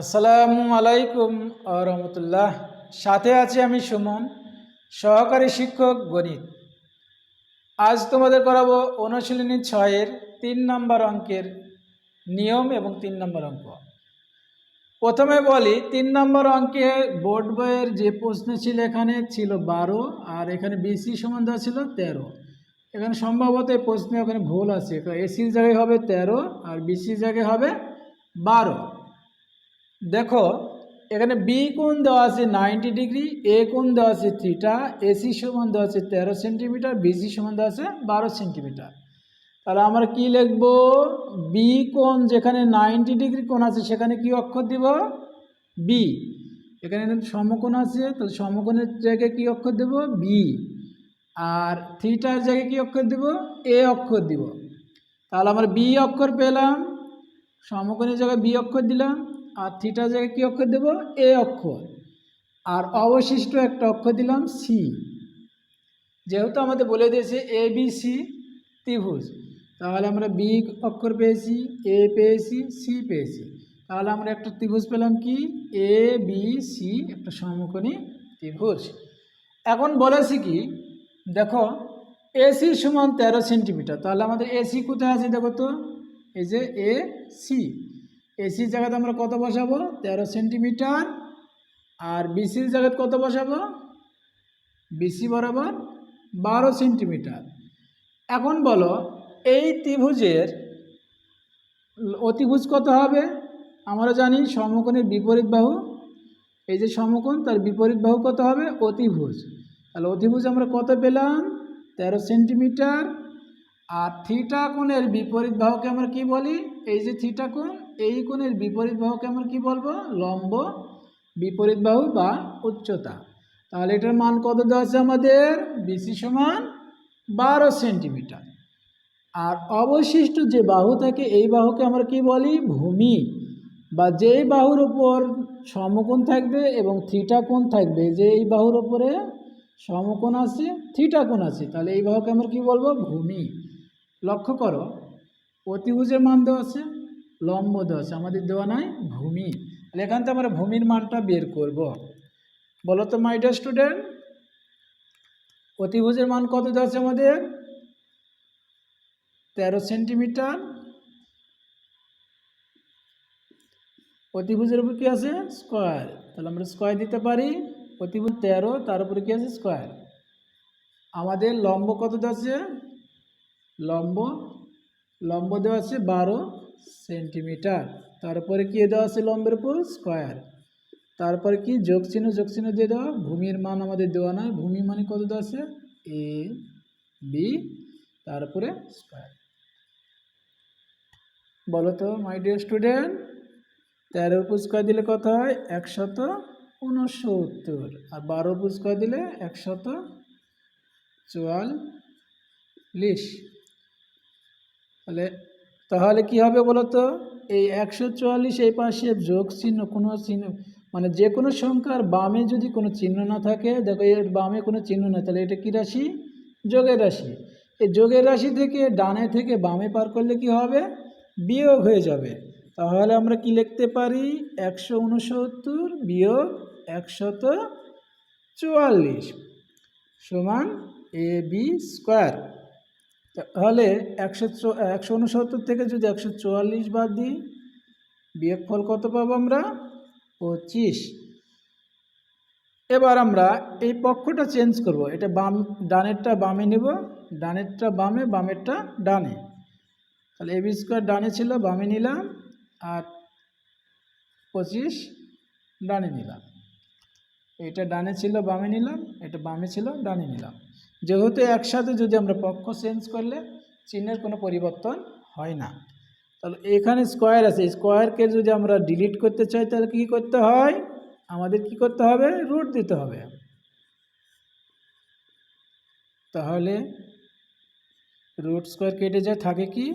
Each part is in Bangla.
আসসালামু আলাইকুম রহমতুল্লাহ। সাথে আছি আমি সুমন, সহকারী শিক্ষক গণিত। আজ তোমাদের করাবো অনুশীলনী ছয়ের তিন নম্বর অঙ্কের নিয়ম এবং তিন নম্বর অঙ্ক। প্রথমে বলি, তিন নম্বর অঙ্কে বোর্ড বইয়ের যে প্রশ্ন ছিল এখানে ছিল বারো, আর এখানে বিসি সমান দেওয়া ছিল তেরো। এখানে সম্ভবত প্রশ্নে ওখানে ভুল আছে এসির জায়গায় হবে তেরো, আর বিসির জায়গায় হবে বারো। দেখো, এখানে বি কোণ দেওয়া আছে নাইনটি ডিগ্রি এ কোণ দেওয়া আছে থিটা এসি সমান দেওয়া আছে তেরো সেন্টিমিটার বিসি সমান দেওয়া আছে বারো সেন্টিমিটার তাহলে আমরা কি লিখব? বি কোণ যেখানে নাইনটি ডিগ্রি কোণ আছে, সেখানে কি অক্ষর দিব? বি এখানে সমকোণ আছে, তাহলে সমকোণের জায়গায় কি অক্ষর দেব? বি আর থিটার জায়গায় কি অক্ষর দেব? এ অক্ষর দিব। তাহলে আমরা বি অক্ষর পেলাম, সমকোণের জায়গায় বি অক্ষর দিলাম আর থিটার জায়গায় কী অক্ষর দেব? এ অক্ষর। আর অবশিষ্ট একটা অক্ষর দিলাম সি যেহেতু আমাদের বলে দিয়েছে এ বি সি ত্রিভুজ। তাহলে আমরা বি অক্ষর পেয়েছি এ পেয়েছি সি পেয়েছি। তাহলে আমরা একটা ত্রিভুজ পেলাম কি? এ বি সি একটা সমকোণী ত্রিভুজ। এখন বলেছি কি? দেখো এসি সমান তেরো সেন্টিমিটার। তাহলে আমাদের এসি কোথায় আছে দেখো তো? এই যে এ সি এসির জায়গাতে আমরা কত বসাবো? তেরো সেন্টিমিটার। আর বিসির জায়গাতে কত বসাবো? বিসি বরাবর বারো সেন্টিমিটার। এখন বলো, এই ত্রিভুজের অতিভুজ কত হবে? আমরা জানি সমকোণের বিপরীত বাহু। এই যে সমকোণ, তার বিপরীত বাহু কত হবে? অতিভুজ। তাহলে অতিভুজ আমরা কত পেলাম? তেরো সেন্টিমিটার। আর থিটা কোণের বিপরীত বাহুকে আমরা কি বলি? এই যে থিটা কোণ এই কোণের বিপরীত বাহুকে আমরা কি বলব? লম্ব বিপরীত বাহু বা উচ্চতা। তাহলে এটার মান কত দেওয়া আছে আমাদের? বিসি সমান বারো সেন্টিমিটার। আর অবশিষ্ট যে বাহু থাকে, এই বাহুকে আমরা কি বলি? ভূমি। বা যেই বাহুর উপর সমকোণ থাকবে এবং থিটা কোণ থাকবে যে এই বাহুর উপরে সমকোণ আছে থিটা কোণ আছে, তাহলে এই বাহুকে আমরা কি বলব? ভূমি। লক্ষ্য করো অতিভুজের মান দেওয়া আছে। লম্ব আছে আমাদের দেওয়া নাই ভূমি। তাহলে এখান থেকে আমরা ভূমির মানটা বের করব। বলো তো মাই ডিয়ার স্টুডেন্ট অতিভুজের মান কত দেওয়া আছে আমাদের? তেরো সেন্টিমিটার। অতিভুজের উপর কী আছে? স্কোয়ার। তাহলে আমরা স্কোয়ার দিতে পারি। অতিভুজ তেরো, তার উপরে কী আছে? স্কোয়ার। আমাদের লম্ব কত দেওয়া আছে লম্ব। লম্ব দেওয়া আছে বারো। সেন্টিমিটার। তারপরে কি দেওয়া আছে লম্বের উপর? স্কোয়ার। তারপরে কি? যোগ চিহ্ন দিয়ে দেওয়া। ভূমির মান আমাদের দেওয়া নয় ভূমি মানে কত দেওয়া আছে? A, B. তারপরে স্কোয়ার। বলো তো মাই ডিয়ার স্টুডেন্ট তেরোর উপর স্কোয়ার দিলে কত হয়? একশত উনসত্তর। আর বারোর উপর স্কোয়ার দিলে একশত চুয়াল্লিশ। তাহলে তাহলে কি হবে বলো তো এই একশো চুয়াল্লিশ এই পাশে যোগ চিহ্ন কোনো চিহ্ন মানে যে কোনো সংখ্যার বামে যদি কোনো চিহ্ন না থাকে, দেখো এর বামে কোনো চিহ্ন না তাহলে এটা কী রাশি? যোগের রাশি। এই যোগের রাশি থেকে ডানে থেকে বামে পার করলে কি হবে? বিয়োগ হয়ে যাবে। তাহলে আমরা কি লিখতে পারি? একশো উনসত্তর বিয়োগ একশত চুয়াল্লিশ সমান এ বি স্কোয়ার। তাহলে একশো একশো উনসত্তর থেকে যদি একশো চুয়াল্লিশ বাদ দিই, বিয়োগফল কত পাবো আমরা? পঁচিশ। এবার আমরা এই পক্ষটা চেঞ্জ করব। এটা বাম, ডানেরটা বামে নেব। ডানেরটা বামে, বামেরটা ডানে। তাহলে এবি স্কোয়ার ডানে ছিল, বামে নিলাম। আর পঁচিশ ডানে নিলাম। এটা ডানে ছিল, বামে নিলাম। এটা বামে ছিল, ডানে নিলাম। যেহেতু একসাথে যদি আমরা পক্ষ চেঞ্জ করলে চিহ্নের কোনো পরিবর্তন হয় না। তাহলে এখানে স্কোয়ার আছে। স্কোয়ারকে যদি আমরা ডিলিট করতে চাই, তাহলে কী করতে হয়? আমাদের কি করতে হবে? রুট দিতে হবে। তাহলে রুট স্কোয়ার কেটে যায়, থাকে কি?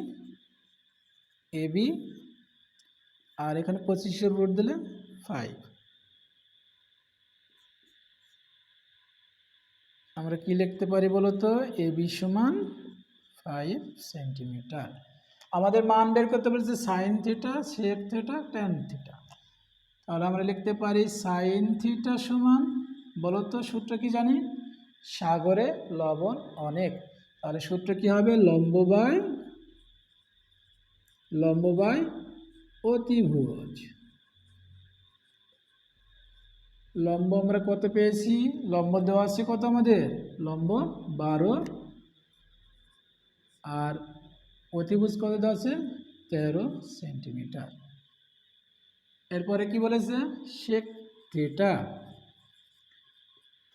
এ বি আর এখানে পঁচিশের রুট দিলে ফাইভ আমরা কি লিখতে পারি বলো তো এ বি সমান ফাইভ সেন্টিমিটার আমাদের মান বের করতে বলেছে sine theta sec theta tan theta তাহলে আমরা লিখতে পারি সাইন থিটা সমান বলো তো সূত্র কি জানি? সাগরে লবণ অনেক। তাহলে সূত্র কি হবে? লম্ব বাই লম্ব বাই অতিভুজ। লম্ব আমরা কত পেয়েছি? লম্ব দেওয়া আছে কত আমাদের? লম্ব বারো। আর অতিভুজ কত দেওয়া আছে? তেরো সেন্টিমিটার। এরপরে কি বলেছে? শেক থিটা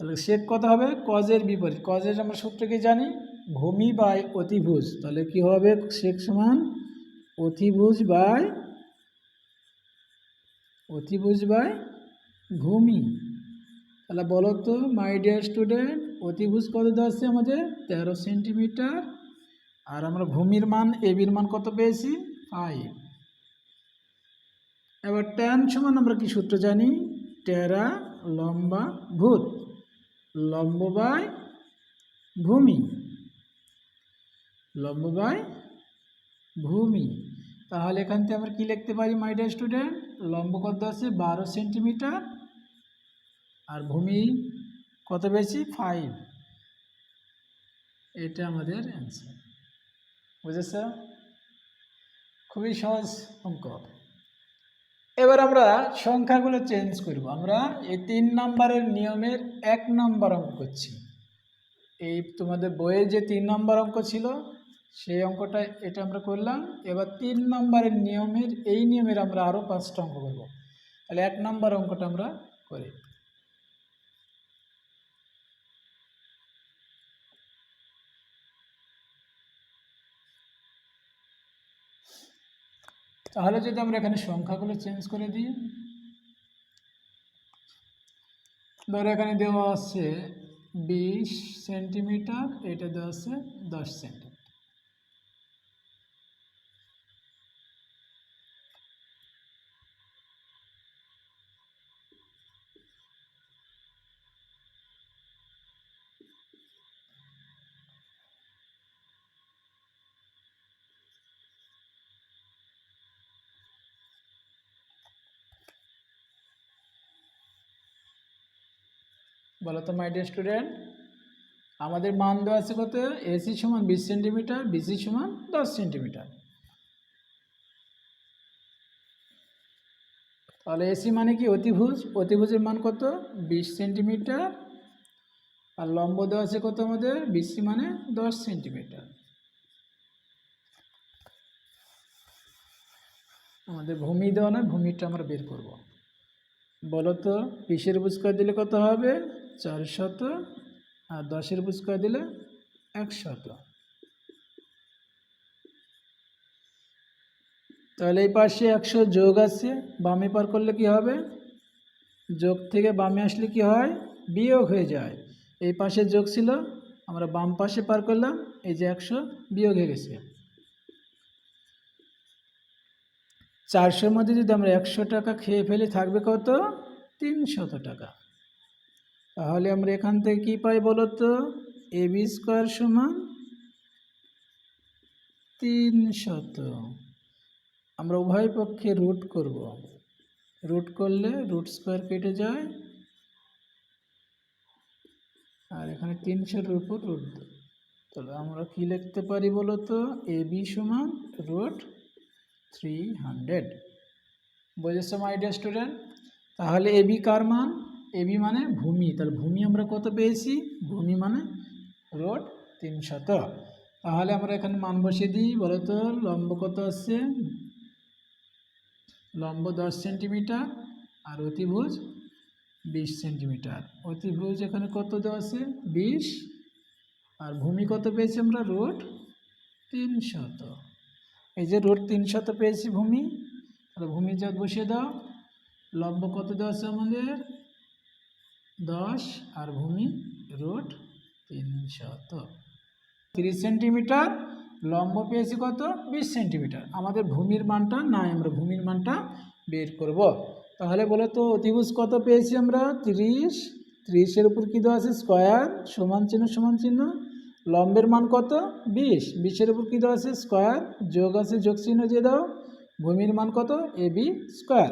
তাহলে শেক কত হবে? কজের বিপরীত। কজের আমরা সূত্র কি জানি? ভূমি বাই অতিভুজ। তাহলে কি হবে? শেক সমান অতিভুজ বাই অতিভুজ বাই ভূমি তাহলে বলো তো মাই ডিয়ার স্টুডেন্ট অতিভুজ কত আছে আমাদের? তেরো সেন্টিমিটার আর আমরা ভূমির মান এবির মান কত পেয়েছি? ফাইভ এবার ট্যান সমান আমরা কি সূত্র জানি? টেরা লম্বা ভূত। লম্ব বাই ভূমি। লম্ব বাই ভূমি। তাহলে এখান থেকে আমরা কি লিখতে পারি মাই ডিয়ার স্টুডেন্ট লম্ব কত আছে বারো সেন্টিমিটার আর ভূমি কত বেশি ফাইভ এটা আমাদের অ্যান্সার বুঝেছ? খুবই সহজ অঙ্ক। এবার আমরা সংখ্যাগুলো চেঞ্জ করব। আমরা এই তিন নাম্বারের নিয়মের এক নাম্বার অঙ্ক করছি। এই তোমাদের বইয়ে যে তিন নাম্বার অঙ্ক ছিল, সেই অঙ্কটা এটা আমরা করলাম। এবার তিন নাম্বারের নিয়মের, এই নিয়মের আমরা আরও পাঁচটা অঙ্ক করব। তাহলে এক নাম্বার অঙ্কটা আমরা করি। তাহলে যদি আমরা এখানে সংখ্যাগুলো চেঞ্জ করে দিই, ধরো এখানে দেওয়া আছে বিশ সেন্টিমিটার এটা দেওয়া আছে দশ সেন্টিমিটার বলো তো মাই ডিয়ার স্টুডেন্ট আমাদের মান দেওয়া আছে কত? এসি সমান বিশ সেন্টিমিটার বিসি সমান দশ সেন্টিমিটার। তাহলে এসি মানে কি? অতিভুজ। অতিভুজের মান কত? বিশ সেন্টিমিটার। আর লম্ব দেওয়া আছে কত আমাদের? বিসি মানে দশ সেন্টিমিটার। আমাদের ভূমি দেওয়া নয়, ভূমিটা আমরা বের করব। বলো তো, বিশের বুঝ করে দিলে কত হবে? চারশত আর দশের বুঝ করে দিলে একশত তাহলে এই পাশে একশো যোগ আছে, বামে পার করলে কি হবে? যোগ থেকে বামে আসলে কি হয়? বিয়োগ হয়ে যায়। এই পাশে যোগ ছিল, আমরা বাম পাশে পার করলাম, এই যে একশো বিয়োগ হয়ে গেছে। চারশোর মধ্যে যদি আমরা একশো টাকা খেয়ে ফেলি, থাকবে কত? তিনশত টাকা। তাহলে আমরা এখান থেকে কি পাই বলো তো? এ বি স্কোয়ার সমান তিনশত আমরা উভয় পক্ষে রুট করব। রুট করলে রুট স্কোয়ার কেটে যায়। আর এখানে তিনশোর উপর রুট তাহলে আমরা কি লিখতে পারি বলো তো? এ বি সমান রুট থ্রি হান্ড্রেড। বুঝেছ, মাই ডিয়ার স্টুডেন্ট? তাহলে এ বি কার মান? এবি মানে ভূমি, তাহলে ভূমি আমরা কত পেয়েছি? ভূমি মানে রোড তিনশত তাহলে আমরা এখানে মান বসিয়ে দিই বলো তো লম্ব কত আছে লম্ব দশ সেন্টিমিটার আর অতিভুজ বিশ সেন্টিমিটার। অতিভুজ এখানে কত দেওয়া আছে? বিশ। আর ভূমি কত পেয়েছি আমরা? রোড তিনশত এই যে রোড তিনশত পেয়েছি ভূমি, তাহলে ভূমি যা বসিয়ে দাও। লম্ব কত দেওয়া আছে আমাদের? দশ আর ভূমি রোড তিনশত তিরিশ সেন্টিমিটার, লম্ব পেয়েছি কত? বিশ সেন্টিমিটার। আমাদের ভূমির মানটা নাই, আমরা ভূমির মানটা বের করব। তাহলে বলো তো অতিভুজ কত পেয়েছি আমরা? তিরিশ। ত্রিশের উপর কী দেওয়া আছে? স্কোয়ার, সমান চিহ্ন সমান চিহ্ন। লম্বের মান কত? বিশ। বিশের উপর কী দেওয়া আছে? স্কোয়ার। যোগ আছে, যোগ চিহ্ন দিয়ে দাও। ভূমির মান কত? A B square.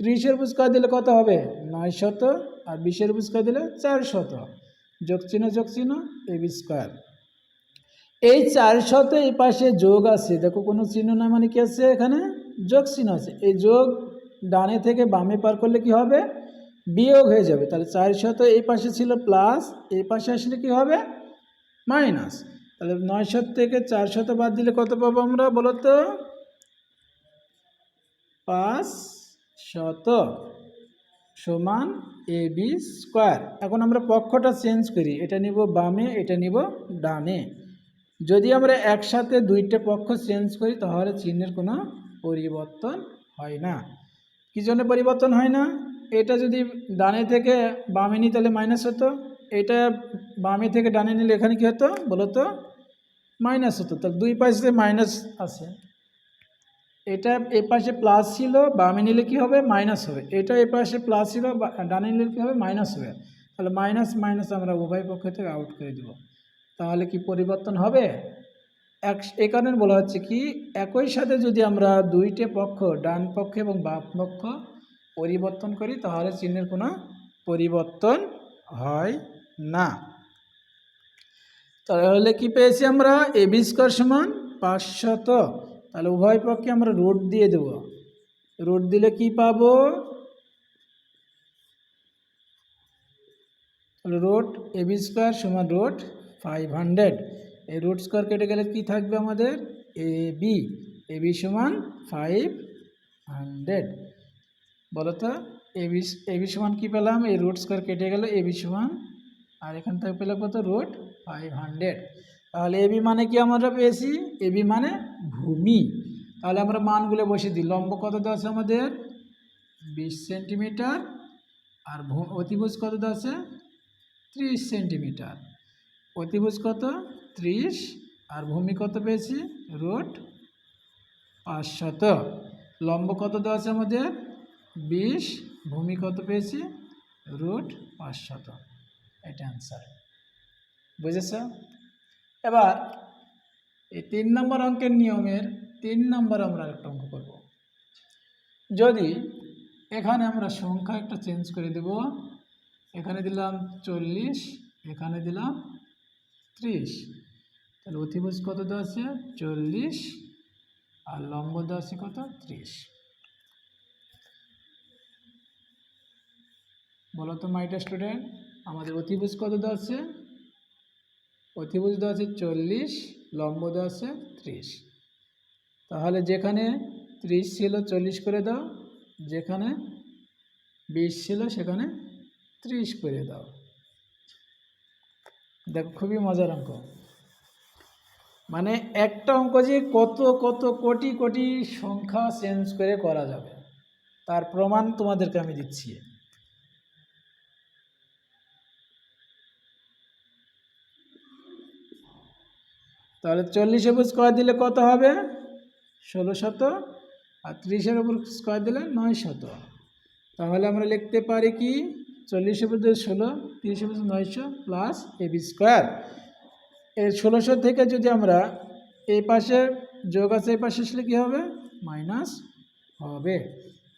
ত্রিশের উপর স্কোয়ার দিলে কত হবে? নয় শত। আর বিশের বুঝ করে দিলে চার শত যোগ চিহ্ন যোগ চিহ্ন এ বি স্কোয়ার এই চার শত এই পাশে যোগ আছে। দেখো, কোনো চিহ্ন না মানে কি আছে এখানে? যোগ চিহ্ন আছে। এই যোগ ডানে থেকে বামে পার করলে কি হবে? বিয়োগ হয়ে যাবে। তাহলে চার শত এই পাশে ছিল প্লাস এই পাশে আসলে কি হবে? মাইনাস তাহলে নয় শত থেকে চার শত বাদ দিলে কত পাবো আমরা বলো তো পাঁচ শত সমান এ বি স্কোয়ার। এখন আমরা পক্ষটা চেঞ্জ করি। এটা নিব বামে, এটা নিব ডানে। যদি আমরা একসাথে দুইটা পক্ষ চেঞ্জ করি, তাহলে চিহ্নের কোনো পরিবর্তন হয় না। কী জন্য পরিবর্তন হয় না? এটা যদি ডানে থেকে বামে নিই, তাহলে মাইনাস হতো। এটা বামে থেকে ডানে নিলে এখানে কী হতো? বলো তো মাইনাস হতো। তাহলে দুই পাশে মাইনাস আছে। এটা এ পাশে প্লাস ছিল, বামে নিলে কি হবে? মাইনাস হবে। এটা এ পাশে প্লাস ছিল ডানে নিলে কী হবে? মাইনাস হবে। তাহলে মাইনাস মাইনাস আমরা উভয় পক্ষ থেকে আউট করে দেব। তাহলে কি পরিবর্তন হবে? এক এই কারণে বলা হচ্ছে কি, একই সাথে যদি আমরা দুইটা পক্ষ, ডান পক্ষ এবং বাম পক্ষ পরিবর্তন করি, তাহলে চিহ্নের কোনো পরিবর্তন হয় না। তাহলে কি পেয়েছি আমরা? এ বি স্কোয়ার সমান পাঁচশত। তাহলে উভয় পক্ষে আমরা রুট দিয়ে দেব। রুট দিলে কি পাব? তাহলে রুট এ বি স্কোয়ার সমান রুট ফাইভ হান্ড্রেড এই রুট স্কোয়ার কেটে গেলে কি থাকবে আমাদের? A B. এ বি সমান ফাইভ হান্ড্রেড বলো তো, এ বি এ বি সমান কী পেলাম? এই রুট স্কোয়ার কেটে গেল, এ বি সমান, আর এখান থেকে পেলাম কত? রুট ফাইভ হান্ড্রেড তাহলে এবি মানে কি আমরা পেয়েছি? এবি মানে ভূমি। তাহলে আমরা মানগুলো বসে দিই। লম্ব কত দেওয়া আমাদের? বিশ সেন্টিমিটার। আর অতিভুজ কত দেওয়া ত্রিশ সেন্টিমিটার। অতিভুজ কত? ত্রিশ। আর ভূমি কত পেয়েছি? রুট পাঁচশত লম্ব কত দেওয়া আমাদের? বিশ। ভূমি কত পেয়েছি? রুট পাঁচশত এটা অ্যান্সার বুঝেছ? এবার এই তিন নম্বর অঙ্কের নিয়মের তিন নম্বর আমরা একটা অঙ্ক করব। যদি এখানে আমরা সংখ্যা একটা চেঞ্জ করে দেব, এখানে দিলাম চল্লিশ, এখানে দিলাম ত্রিশ। তাহলে অতিভুজ কত দেওয়া আছে? চল্লিশ। আর লম্ব দেওয়া আছে কত? ত্রিশ। বলো তো মাইটা স্টুডেন্ট আমাদের অতিভুজ কত দেওয়া আছে? অতিভুজ দেওয়া আছে চল্লিশ লম্ব দেওয়া আছে ত্রিশ। তাহলে যেখানে ত্রিশ ছিল চল্লিশ করে দাও, যেখানে বিশ ছিল সেখানে ত্রিশ করে দাও। দেখো খুবই মজার অঙ্ক। মানে একটা অঙ্ক যে কত কত কোটি কোটি সংখ্যা চেঞ্জ করে করা যাবে, তার প্রমাণ তোমাদেরকে আমি দিচ্ছি। তাহলে চল্লিশে উপর স্কোয়ার দিলে কত হবে? ষোলো শত। আর ত্রিশের উপর স্কোয়ার দিলে নয় শত। তাহলে আমরা লিখতে পারি কি? চল্লিশ উপর দিয়ে ষোলো তিরিশ উপর নয়শো প্লাস এ বি স্কোয়ার এই ষোলোশো থেকে যদি আমরা এই পাশে যোগ আছে, এই পাশে আসলে কী হবে? মাইনাস হবে।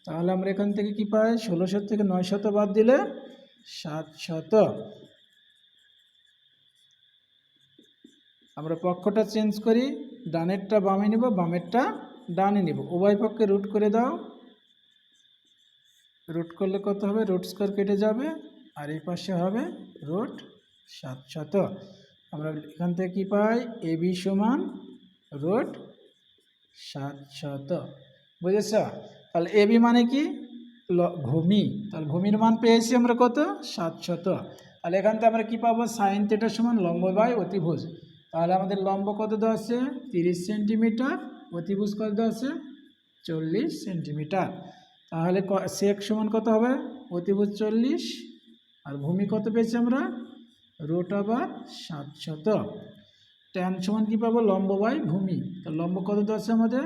তাহলে আমরা এখান থেকে কি পাই? ষোলোশো থেকে নয় শত বাদ দিলে সাত শত। আমরা পক্ষটা চেঞ্জ করি, ডানেরটা বামে নিব, বামেরটা ডানে নিব। উভয় পক্ষে রুট করে দাও। রুট করলে কত হবে? রুট স্কোয়ার কেটে যাবে। আর এই পাশে হবে রুট সাত শত আমরা এখান থেকে কী পাই? এ বি সমান রুট সাত শত বুঝেছ? তাহলে এ বি মানে কি? ভূমি। তাহলে ভূমির মান পেয়েছি আমরা কত? সাত শত তাহলে এখান থেকে আমরা কী পাবো? সাইন থেটার সমান লম্ব বাই অতিভুজ। তাহলে আমাদের লম্ব কত দেওয়া আছে? তিরিশ সেন্টিমিটার। অতিভুজ কত দেওয়া আছে? চল্লিশ সেন্টিমিটার। তাহলে সেক সমান কত হবে? অতিভুজ চল্লিশ। আর ভূমি কত পেয়েছি আমরা? রোট আবার সাতশত ট্যান সমান কী পাবো? লম্ব বাই ভূমি। তো লম্ব কত দেওয়া আছে আমাদের?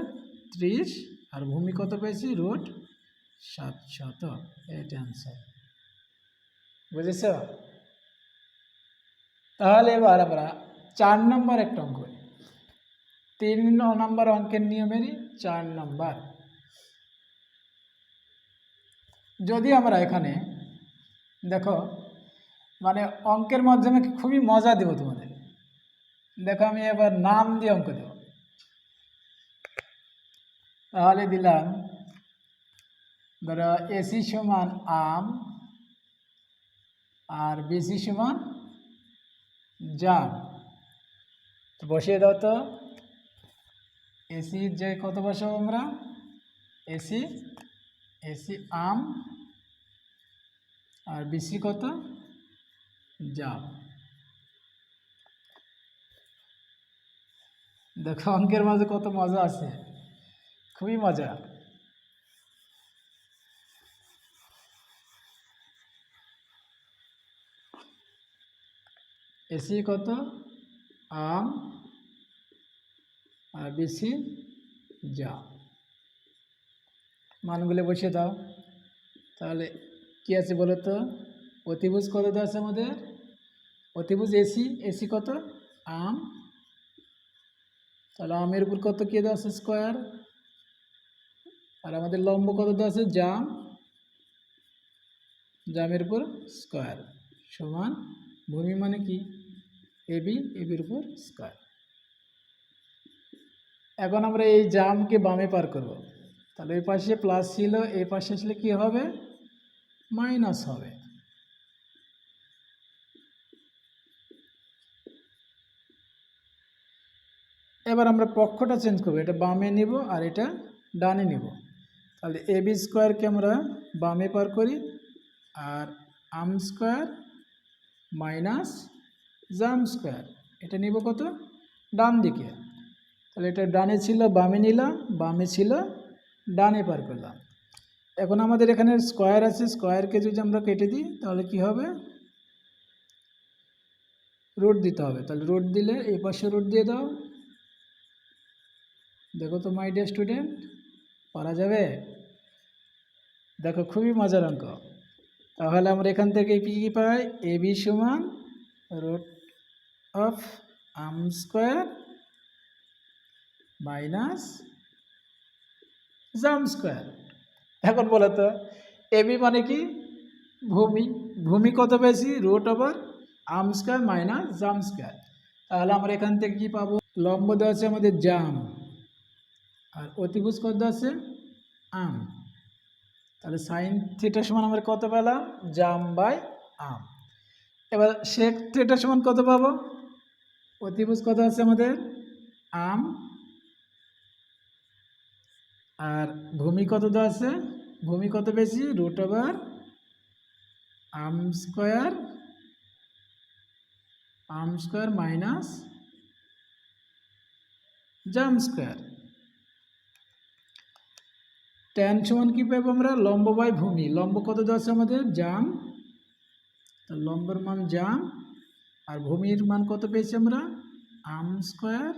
ত্রিশ। আর ভূমি কত পেয়েছি? রুট সাতশত এটা অ্যান্সার বুঝেছ? তাহলে এবার আমরা চার নম্বর একটা অঙ্ক। তিন নম্বর অঙ্কের নিয়মেরই চার নম্বর। যদি আমরা এখানে, দেখো মানে অঙ্কের মাধ্যমে খুবই মজা দেব তোমাদের। দেখো, আমি এবার নাম দিয়ে অঙ্ক দেব। তাহলে দিলাম, ধরো এসি সমান আম আর বিসি সমান জাম। তো বসিয়ে দাও তো। এসি যে কত বসাবো আমরা? এসি এসি আম, আর বিসি কত? জাম দেখো, অঙ্কের মাঝে কত মজা আছে। খুবই মজা। এসি কত? আম আর বিসি জাম মানগুলো বসিয়ে দাও। তাহলে কি আছে বলো তো? অতিভুজ কত আছে আমাদের? অতিভুজ এসি এসি কত? আম। তাহলে আমের উপর কত কে দেওয়া আছে? স্কোয়ার। আর আমাদের লম্ব কত দেওয়া আছে? জাম। জামের উপর স্কোয়ার। সমান ভূমি মানে কি? এবি এবির উপর স্কোয়ার এখন আমরা এই জামকে বামে পার করব। তাহলে এই পাশে প্লাস ছিল, এই পাশে আসলে কি হবে? মাইনাস হবে। এবার আমরা পক্ষটা চেঞ্জ করব। এটা বামে নিব আর এটা ডানে নিব। তাহলে এ বি স্কোয়ারকে আমরা বামে পার করি আর আম স্কোয়ার মাইনাস জাম স্কোয়ার। এটা নিব কত? ডান দিকে। তাহলে এটা ডানে ছিল, বামে নিলাম, বামে ছিল, ডানে পার করলাম। এখন আমাদের এখানে স্কোয়ার আছে স্কোয়ারকে যদি আমরা কেটে দিই, তাহলে কি হবে? রুট দিতে হবে। তাহলে রুট দিলে এই পাশে রুট দিয়ে দাও। দেখো তো, মাই ডিয়ার স্টুডেন্ট, পারা যাবে? দেখো, খুবই মজার অঙ্ক। তাহলে আমরা এখান থেকে কি কী পাই? এ বি সমান রুট অফ আম স্কোয়ার মাইনাস জাম স্কোয়ার এখন বলো তো এবি মানে কি? ভূমি। ভূমি কত বেশি রুট ওভার আম স্কোয়ার মাইনাস জাম স্কোয়ার তাহলে আমরা এখান থেকে কি পাবো? লম্ব দেওয়া আছে আমাদের জাম। আর অতিভুজ কত দেওয়া আছে? আম তাহলে সাইন থিটার সমান আমরা কত পেলাম? জাম বাই আম এবার শেখ থিটার সমান কত পাবো? অতিভুজ কত আছে আমাদের? আম আর ভূমি কত দেওয়া আছে? ভূমি কত বেশি? রুট ওভার আম স্কোয়ার আম স্কোয়ার মাইনাস জাম স্কোয়ার ট্যান সমান কী পাবো আমরা? লম্ব বাই ভূমি। লম্ব কত দেওয়া আছে আমাদের? জাম। তো লম্বের মান জাম। আর ভূমির মান কত পেয়েছি আমরা? আম স্কোয়ার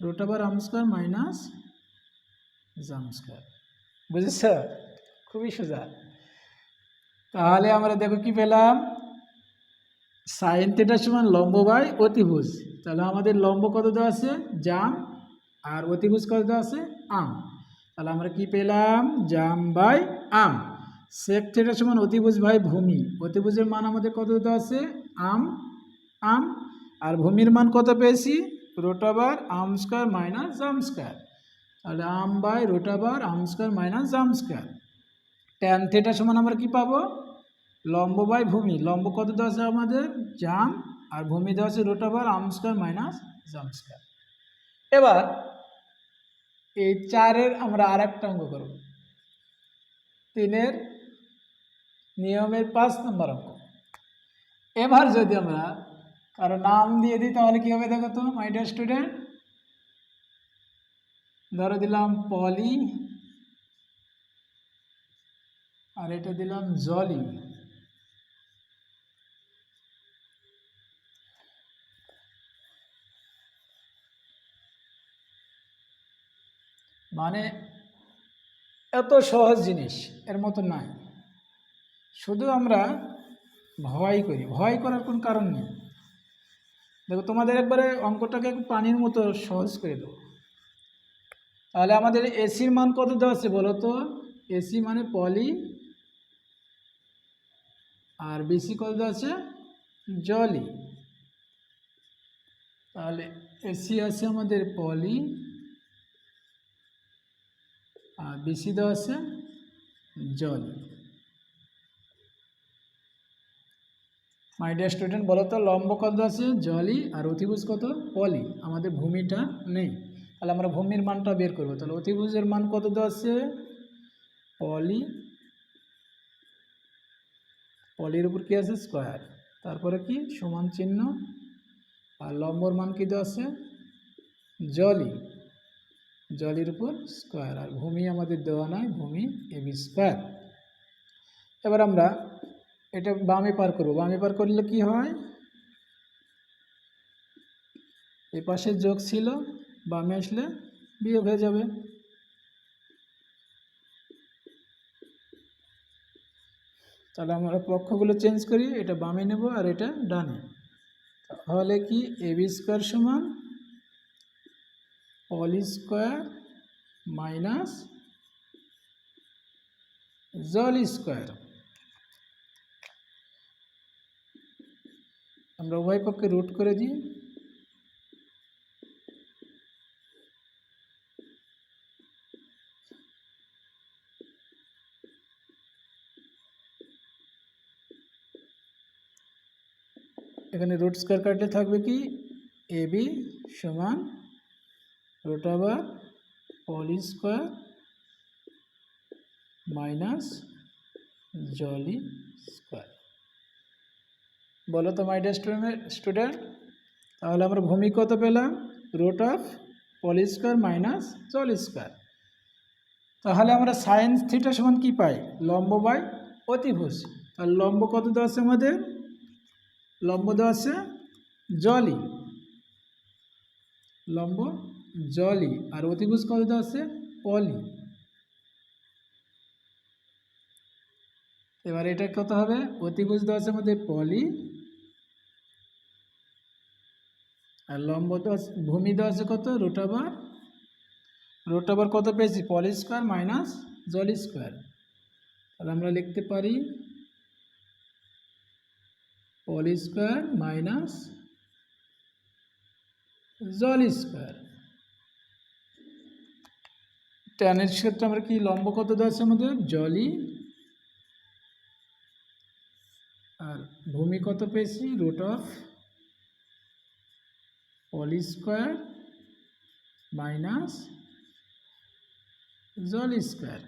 রুট ওভার আম স্কোয়ার মাইনাস জাম স্কোয়ার। বুঝেছ? খুবই সোজা। তাহলে আমরা দেখো কি পেলাম? সাইন থেটার সমান লম্ব বাই অতিভুজ। তাহলে আমাদের লম্ব কত দেওয়া আছে? জাম আর অতিভুজ কত দেওয়া আছে? আম তাহলে আমরা কি পেলাম? জাম বাই আম সেক থেটার সমান অতিভুজ বাই ভূমি। অতিভুজের মান আমাদের কত দেওয়া আছে? আম আম আর ভূমির মান কত পেয়েছি? রোটাবার আম স্কোয়ার মাইনাস জাম স্কোয়ার। তাহলে আম বাই রোটাবার আম স্কোয়ার মাইনাস জাম স্কোয়ার। ট্যান থেটার সমান আমরা কি পাবো? লম্ব বাই ভূমি। লম্ব কত দেওয়া আছে আমাদের? জাম। আর ভূমি দেওয়া আছে রোটাবার আম স্কোয়ার মাইনাস জাম স্কোয়ার। এবার এই চারের আমরা আর একটা অঙ্ক করব। তিনের নিয়মের পাঁচ নম্বর অঙ্ক। এবার যদি আমরা কারও নাম দিয়ে দিই তাহলে কী হবে দেখো তো মাই ডিয়ার স্টুডেন্ট ধরো দিলাম পলি, আর এটা দিলাম জলি। মানে এত সহজ জিনিস, এর মতো নাই। শুধু আমরা ভয় করি। ভয় করার কোনো কারণ নেই। দেখো, তোমাদের একবারে অঙ্কটাকে একটু পানির মতো সহজ করে দেবো তাহলে আমাদের এসির মান কত দেওয়া আছে বলো তো? এসি মানে পলি আর বিসি কত দেওয়া আছে? জলি তাহলে এসি আছে আমাদের পলি আর বিসি দেওয়া আছে জলি মাই ডিয়ার স্টুডেন্ট বলো তো, লম্ব কত আছে? জলি আর অতিভুজ কত? পলি। আমাদের ভূমিটা নেই। তাহলে আমরা ভূমির মানটা বের করব। তাহলে অতিভুজের মান কত দেওয়া আছে? পলি। পলির উপর কী আছে? স্কোয়ার। তারপরে কি? সমান চিহ্ন। আর লম্বর মান কী দেওয়া আছে? জলি। জলির উপর স্কোয়ার। আর ভূমি আমাদের দেওয়া নয় ভূমি এবি স্কোয়ার। এবার আমরা এটা বামে পার করব। বামে পার করলে কি হয়? এই পাশে যোগ ছিল, বামে আসলে বিয়োগ হয়ে যাবে। তাহলে আমরা পক্ষগুলো চেঞ্জ করি, এটা বামে নেব আর এটা ডানে। তাহলে কি এবি স্কোয়ার সমান অল স্কোয়ার মাইনাস জল স্কোয়ার আমরা উভয় পক্ষে রুট করে দিই। এখানে রুট স্কোয়ার কাটলে থাকবে কি? এ বি সমান রুট ওভার পল স্কোয়ার মাইনাস জলি স্কোয়ার বলো তো মাই স্টুডেন্ট স্টুডেন্ট তাহলে আমরা ভূমি কত পেলাম? রুট অফ পল স্কোয়ার মাইনাস জল স্কোয়ার তাহলে আমরা সায়েন্স থিটা সমান কী পাই? লম্ব বাই অতিভুজ। তাহলে লম্ব কত দেওয়া আছে আমাদের? লম্ব দেওয়া আছে জলি লম্ব জলি আর অতিভুজ কত দেওয়া আছে? পলি এবার এটা কত হবে? অতিভুজ দেওয়া আছে আমাদের পলি আর লম্ব আছে- ভূমি আছে কত? রুট ওভার রুট ওভার কত পেয়েছি? পলি স্কোয়ার মাইনাস জল স্কোয়ার তাহলে আমরা লিখতে পারি পলি স্কোয়ার মাইনাস জল স্কোয়ার ট্যানের ক্ষেত্রে আমরা কি লম্ব কত দেওয়া আছে আমাদের? জলি আর ভূমি কত পেয়েছি? রুট অফ পলি স্কোয়ার মাইনাস জল স্কোয়ার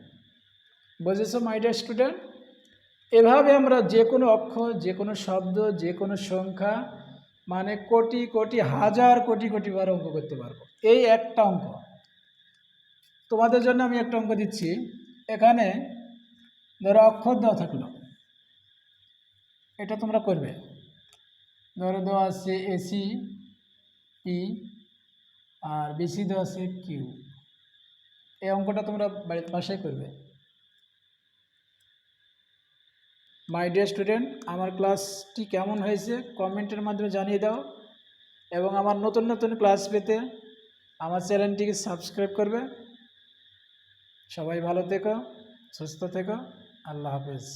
বুঝেছ মাই ডিয়ার স্টুডেন্ট এভাবে আমরা যে কোনো অক্ষর যে কোনো শব্দ, যে কোনো সংখ্যা মানে কোটি কোটি, হাজার, কোটি কোটি বার অঙ্ক করতে পারব। এই একটা অঙ্ক। তোমাদের জন্য আমি একটা অঙ্ক দিচ্ছি। এখানে ধরো অক্ষর দেওয়া থাকল। এটা তোমরা করবে। ধরো দেওয়া আছে এসি পি আর বিসি দেওয়া আছে কিউ এই অঙ্কটা তোমরা বাড়ির পাশে করবে। মাই ডিয়ার স্টুডেন্ট আমার ক্লাসটি কেমন হয়েছে কমেন্টের মাধ্যমে জানিয়ে দাও এবং আমার নতুন নতুন ক্লাস পেতে আমার চ্যানেলটিকে সাবস্ক্রাইব করবে। সবাই ভালো থেকো, সুস্থ থেকো, আল্লাহ হাফেজ।